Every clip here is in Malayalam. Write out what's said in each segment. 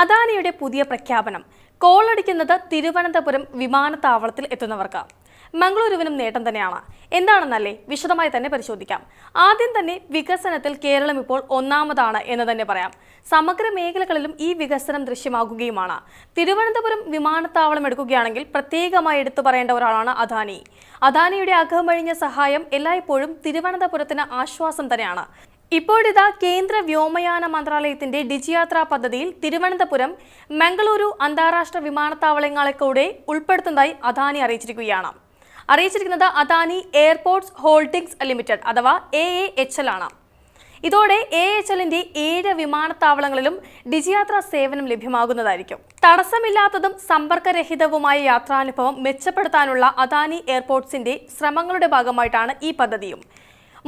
അദാനിയുടെ പുതിയ പ്രഖ്യാപനം. കോളടിക്കുന്നത് തിരുവനന്തപുരം വിമാനത്താവളത്തിൽ എത്തുന്നവർക്ക്. മംഗളൂരുവിനും നേട്ടം തന്നെയാണ്. എന്താണെന്നല്ലേ വിശദമായി തന്നെ പരിശോധിക്കാം. ആദ്യം തന്നെ വികസനത്തിൽ കേരളം ഇപ്പോൾ ഒന്നാമതാണ് എന്ന് തന്നെ പറയാം. സമഗ്ര മേഖലകളിലും ഈ വികസനം ദൃശ്യമാകുകയുമാണ്. തിരുവനന്തപുരം വിമാനത്താവളം എടുക്കുകയാണെങ്കിൽ പ്രത്യേകമായി എടുത്തു പറയേണ്ട ഒരാളാണ് അദാനി. അദാനിയുടെ അകമഴിഞ്ഞ സഹായം എല്ലായ്പ്പോഴും തിരുവനന്തപുരത്തിന് ആശ്വാസം തന്നെയാണ്. ഇപ്പോഴിതാ കേന്ദ്ര വ്യോമയാന മന്ത്രാലയത്തിന്റെ ഡിജിയാത്ര പദ്ധതിയിൽ തിരുവനന്തപുരം മംഗളൂരു അന്താരാഷ്ട്ര വിമാനത്താവളങ്ങളെ കൂടെ ഉൾപ്പെടുത്തുന്നതായി അദാനി അറിയിച്ചിരിക്കുകയാണ്. അറിയിച്ചിരിക്കുന്നത് അദാനി എയർപോർട്ട്സ് ഹോൾഡിംഗ്സ് ലിമിറ്റഡ് അഥവാ എ എ എച്ച് എൽ ആണ്. ഇതോടെ എ എച്ച് എല്ലിന്റെ ഏഴ് വിമാനത്താവളങ്ങളിലും ഡിജിയാത്ര സേവനം ലഭ്യമാകുന്നതായിരിക്കും. തടസ്സമില്ലാത്തതും സമ്പർക്കരഹിതവുമായ യാത്രാനുഭവം മെച്ചപ്പെടുത്താനുള്ള അദാനി എയർപോർട്ട്സിന്റെ ശ്രമങ്ങളുടെ ഭാഗമായിട്ടാണ് ഈ പദ്ധതിയും.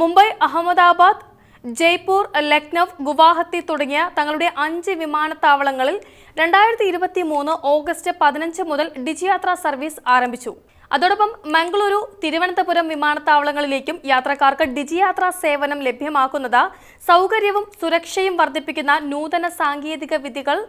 മുംബൈ അഹമ്മദാബാദ് ജയ്പൂർ ലക്നൗ ഗുവാഹത്തി തുടങ്ങിയ തങ്ങളുടെ അഞ്ച് വിമാനത്താവളങ്ങളിൽ രണ്ടായിരത്തി ഇരുപത്തി മൂന്ന് ഓഗസ്റ്റ് പതിനഞ്ച് മുതൽ ഡിജിയാത്ര സർവീസ് ആരംഭിച്ചു. അതോടൊപ്പം മംഗളൂരു തിരുവനന്തപുരം വിമാനത്താവളങ്ങളിലേക്കും യാത്രക്കാർക്ക് ഡിജിയാത്ര സേവനം ലഭ്യമാക്കുന്നത് സൗകര്യവും സുരക്ഷയും വർദ്ധിപ്പിക്കുന്ന നൂതന സാങ്കേതിക വിദ്യകൾ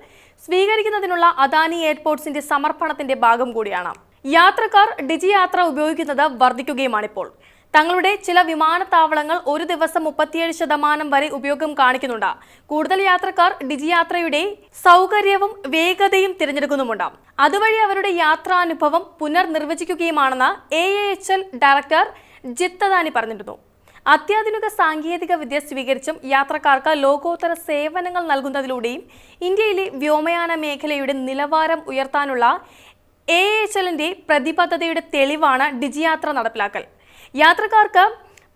സ്വീകരിക്കുന്നതിനുള്ള അദാനി എയർപോർട്ട്സിന്റെ സമർപ്പണത്തിന്റെ ഭാഗം കൂടിയാണ്. യാത്രക്കാർ ഡിജിയാത്ര ഉപയോഗിക്കുന്നത് വർദ്ധിക്കുകയുമാണിപ്പോൾ. തങ്ങളുടെ ചില വിമാനത്താവളങ്ങൾ ഒരു ദിവസം മുപ്പത്തിയേഴ് ശതമാനം വരെ ഉപയോഗം കാണിക്കുന്നുണ്ട്. കൂടുതൽ യാത്രക്കാർ ഡിജിയാത്രയുടെ സൗകര്യവും വേഗതയും തിരഞ്ഞെടുക്കുന്നുമുണ്ട്. അതുവഴി അവരുടെ യാത്രാനുഭവം പുനർനിർവചിക്കുകയുമാണെന്ന് എ എച്ച് എൽ ഡയറക്ടർ ജിത്തദാനി പറഞ്ഞിരുന്നു. അത്യാധുനിക സാങ്കേതിക വിദ്യ സ്വീകരിച്ചും യാത്രക്കാർക്ക് ലോകോത്തര സേവനങ്ങൾ നൽകുന്നതിലൂടെയും ഇന്ത്യയിലെ വ്യോമയാന മേഖലയുടെ നിലവാരം ഉയർത്താനുള്ള എ എച്ച് എല്ലിന്റെ പ്രതിബദ്ധതയുടെ തെളിവാണ് ഡിജിയാത്ര നടപ്പിലാക്കൽ. യാത്രക്കാർക്ക്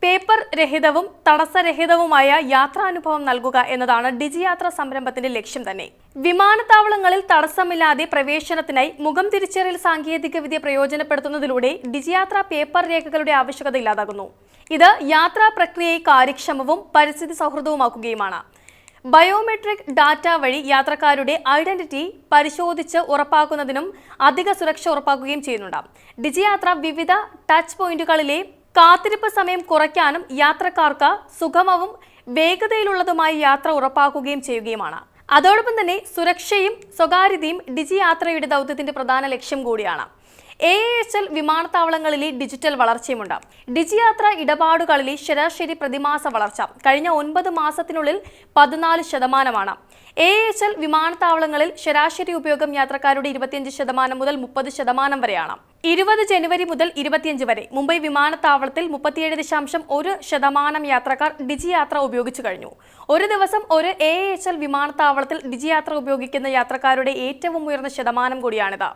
പേപ്പർ രഹിതവും തടസ്സരഹിതവുമായ യാത്രാനുഭവം നൽകുക എന്നതാണ് ഡിജിയാത്ര സംരംഭത്തിന്റെ ലക്ഷ്യം തന്നെ. വിമാനത്താവളങ്ങളിൽ തടസ്സമില്ലാതെ പ്രവേശനത്തിനായി മുഖം തിരിച്ചറിയൽ സാങ്കേതികവിദ്യ പ്രയോജനപ്പെടുത്തുന്നതിലൂടെ ഡിജിയാത്ര പേപ്പർ രേഖകളുടെ ആവശ്യകത ഇല്ലാതാകുന്നു. ഇത് യാത്രാ പ്രക്രിയയെ കാര്യക്ഷമവും പരിസ്ഥിതി സൗഹൃദവുമാക്കുകയുമാണ്. ബയോമെട്രിക് ഡാറ്റ വഴി യാത്രക്കാരുടെ ഐഡന്റിറ്റി പരിശോധിച്ച് ഉറപ്പാക്കുന്നതിനും അധിക സുരക്ഷ ഉറപ്പാക്കുകയും ചെയ്യുന്നുണ്ട്. ഡിജിയാത്ര വിവിധ ടച്ച് പോയിന്റുകളിലെ കാത്തിരിപ്പ് സമയം കുറയ്ക്കാനും യാത്രക്കാർക്ക് സുഗമവും വേഗതയിലുള്ളതുമായ യാത്ര ഉറപ്പാക്കുകയും ചെയ്യുകയുമാണ്. അതോടൊപ്പം തന്നെ സുരക്ഷയും സ്വകാര്യതയും ഡിജി യാത്രയുടെ ദൗത്യത്തിന്റെ പ്രധാന ലക്ഷ്യം കൂടിയാണ്. എ എച്ച് എൽ വിമാനത്താവളങ്ങളിലെ ഡിജിറ്റൽ വളർച്ചയുമുണ്ട്. ഡിജിയാത്ര ഇടപാടുകളിലെ ശരാശരി പ്രതിമാസ വളർച്ച കഴിഞ്ഞ ഒൻപത് മാസത്തിനുള്ളിൽ പതിനാല് ശതമാനമാണ്. എ എച്ച് എൽ വിമാനത്താവളങ്ങളിൽ ശരാശരി ഉപയോഗം യാത്രക്കാരുടെ ഇരുപത്തിയഞ്ച് ശതമാനം മുതൽ മുപ്പത് ശതമാനം വരെയാണ്. ഇരുപത് ജനുവരി മുതൽ ഇരുപത്തിയഞ്ച് വരെ മുംബൈ വിമാനത്താവളത്തിൽ മുപ്പത്തിയേഴ് ദശാംശം ഒരു ശതമാനം യാത്രക്കാർ ഡിജിയാത്ര ഉപയോഗിച്ചു കഴിഞ്ഞു. ഒരു ദിവസം ഒരു എ എച്ച് എൽ വിമാനത്താവളത്തിൽ ഡിജിയാത്ര ഉപയോഗിക്കുന്ന യാത്രക്കാരുടെ ഏറ്റവും ഉയർന്ന ശതമാനം കൂടിയാണിത്.